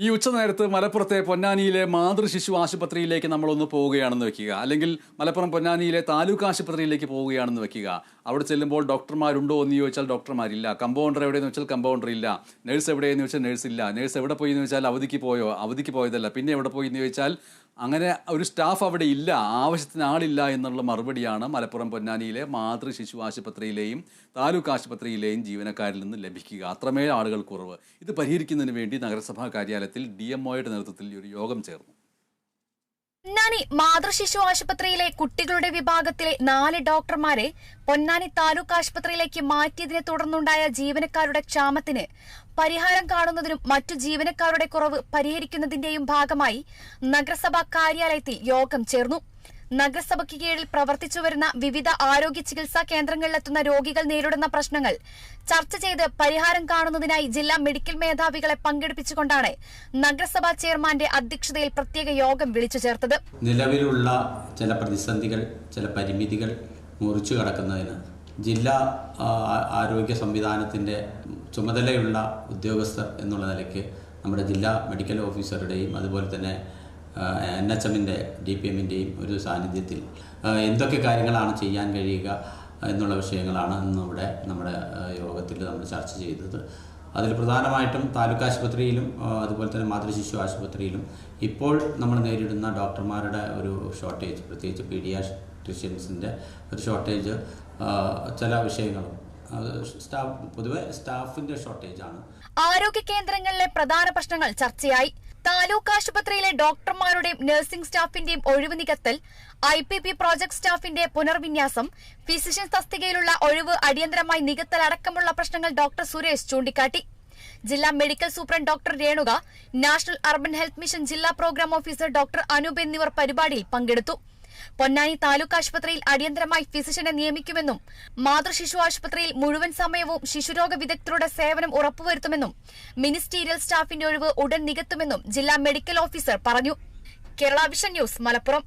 ഈ ഉച്ചനേരത്ത് മലപ്പുറത്തെ പൊന്നാനിയിലെ മാതൃശിശു ആശുപത്രിയിലേക്ക് നമ്മളൊന്ന് പോവുകയാണെന്ന് വെക്കുക. അല്ലെങ്കിൽ മലപ്പുറം പൊന്നാനിയിലെ താലൂക്ക് ആശുപത്രിയിലേക്ക് പോവുകയാണെന്ന് വെക്കുക. അവിടെ ചെല്ലുമ്പോൾ ഡോക്ടർമാരുണ്ടോ എന്ന് ചോദിച്ചാൽ ഡോക്ടർമാരില്ല. കമ്പൗണ്ടർ എവിടെയെന്ന് വെച്ചാൽ കമ്പൗണ്ടർ ഇല്ല. നഴ്സ് എവിടെയെന്ന് വെച്ചാൽ നഴ്സ് ഇല്ല. നഴ്സ് എവിടെ പോയി എന്ന് വെച്ചാൽ അവധിക്ക് പോയോ? അവധിക്ക് പോയതല്ല. പിന്നെ എവിടെ പോയി എന്ന് ചോദിച്ചാൽ അങ്ങനെ ഒരു സ്റ്റാഫ് അവിടെ ഇല്ല ആവശ്യത്തിന് ആളില്ല എന്നുള്ള മറുപടിയാണ് മലപ്പുറം പൊന്നാനിയിലെ മാതൃ ശിശു ആശുപത്രിയിലെയും താലൂക്ക് ആശുപത്രിയിലെയും ജീവനക്കാരിൽ നിന്ന് ലഭിക്കുക. അത്രമേൽ ആളുകൾ കുറവ്. ഇത് പരിഹരിക്കുന്നതിന് വേണ്ടി നഗരസഭാ കാര്യാലയത്തിൽ ഡി എം നേതൃത്വത്തിൽ ഒരു യോഗം ചേർന്നു. പൊന്നാനി മാതൃശിശു ആശുപത്രിയിലെ കുട്ടികളുടെ വിഭാഗത്തിലെ നാല് ഡോക്ടർമാരെ പൊന്നാനി താലൂക്ക് ആശുപത്രിയിലേക്ക് മാറ്റിയതിനെ തുടർന്നുണ്ടായ ജീവനക്കാരുടെ ക്ഷാമത്തിന് പരിഹാരം കാണുന്നതിനും മറ്റു ജീവനക്കാരുടെ കുറവ് പരിഹരിക്കുന്നതിന്റെയും ഭാഗമായി നഗരസഭാ കാര്യാലയത്തിൽ യോഗം ചേർന്നു. നഗരസഭയ്ക്ക് കീഴിൽ പ്രവർത്തിച്ചു വരുന്ന വിവിധ ആരോഗ്യ ചികിത്സാ കേന്ദ്രങ്ങളിലെത്തുന്ന രോഗികൾ നേരിടുന്ന പ്രശ്നങ്ങൾ. ചർച്ച ചെയ്ത് പരിഹാരം കാണുന്നതിനായി ജില്ലാ മെഡിക്കൽ മേധാവികളെ പങ്കെടുപ്പിച്ചുകൊണ്ടാണ് നഗരസഭാ ചെയർമാന്റെ അധ്യക്ഷതയിൽ പ്രത്യേക യോഗം വിളിച്ചു ചേർത്തത്. നിലവിലുള്ള ചില പ്രതിസന്ധികൾ ചില പരിമിതികൾ മുറിച്ചു കടക്കുന്നതിന് ജില്ലാ ആരോഗ്യ സംവിധാനത്തിന്റെ ചുമതലയുള്ള ഉദ്യോഗസ്ഥർ എന്നുള്ള നിലയ്ക്ക് നമ്മുടെ ജില്ലാ മെഡിക്കൽ ഓഫീസറുടെയും അതുപോലെ തന്നെ എൻ എച്ച് എമ്മിന്റെ ഡി പി എമ്മിന്റെയും ഒരു സാന്നിധ്യത്തിൽ. എന്തൊക്കെ കാര്യങ്ങളാണ് ചെയ്യാൻ കഴിയുക എന്നുള്ള വിഷയങ്ങളാണ് ഇന്നിവിടെ നമ്മുടെ യോഗത്തിൽ നമ്മൾ ചർച്ച ചെയ്തത്. അതിൽ പ്രധാനമായിട്ടും താലൂക്ക് ആശുപത്രിയിലും അതുപോലെ തന്നെ മാതൃശിശു ആശുപത്രിയിലും ഇപ്പോൾ നമ്മൾ നേരിടുന്ന ഡോക്ടർമാരുടെ ഒരു ഷോർട്ടേജ് പ്രത്യേകിച്ച് പീഡിയാട്രിഷ്യൻസിന്റെ ഒരു ഷോർട്ടേജ് ചില വിഷയങ്ങളും. സ്റ്റാഫ് പൊതുവെ സ്റ്റാഫിന്റെ ഷോർട്ടേജാണ്. ആരോഗ്യ കേന്ദ്രങ്ങളിലെ പ്രധാന പ്രശ്നങ്ങൾ ചർച്ചയായി. താലൂക്ക് ആശുപത്രിയിലെ ഡോക്ടർമാരുടെയും നഴ്സിംഗ് സ്റ്റാഫിന്റെയും ഒഴിവ് നികത്തൽ ഐ പി പി പ്രോജക്ട് സ്റ്റാഫിന്റെ പുനർവിന്യാസം ഫിസിഷ്യൻ തസ്തികയിലുള്ള ഒഴിവ് അടിയന്തരമായി നികത്തൽ അടക്കമുള്ള പ്രശ്നങ്ങൾ ഡോക്ടർ സുരേഷ് ചൂണ്ടിക്കാട്ടി. ജില്ലാ medical superintendent doctor Renuka National Urban Health Mission ജില്ലാ പ്രോഗ്രാം ഓഫീസർ ഡോക്ടർ അനൂപ് എന്നിവർ പരിപാടിയിൽ പങ്കെടുത്തു. പൊന്നാനി താലൂക്ക് ആശുപത്രിയിൽ അടിയന്തരമായി ഫിസിഷ്യനെ നിയമിക്കുമെന്നും മാതൃശിശു ആശുപത്രിയിൽ മുഴുവൻ സമയവും ശിശുരോഗ വിദഗ്ധരുടെ സേവനം ഉറപ്പുവരുത്തുമെന്നും മിനിസ്റ്റീരിയൽ സ്റ്റാഫിന്റെ ഒഴിവ് ഉടൻ നികത്തുമെന്നും ജില്ലാ മെഡിക്കൽ ഓഫീസർ പറഞ്ഞു. Kerala Vision News Malappuram.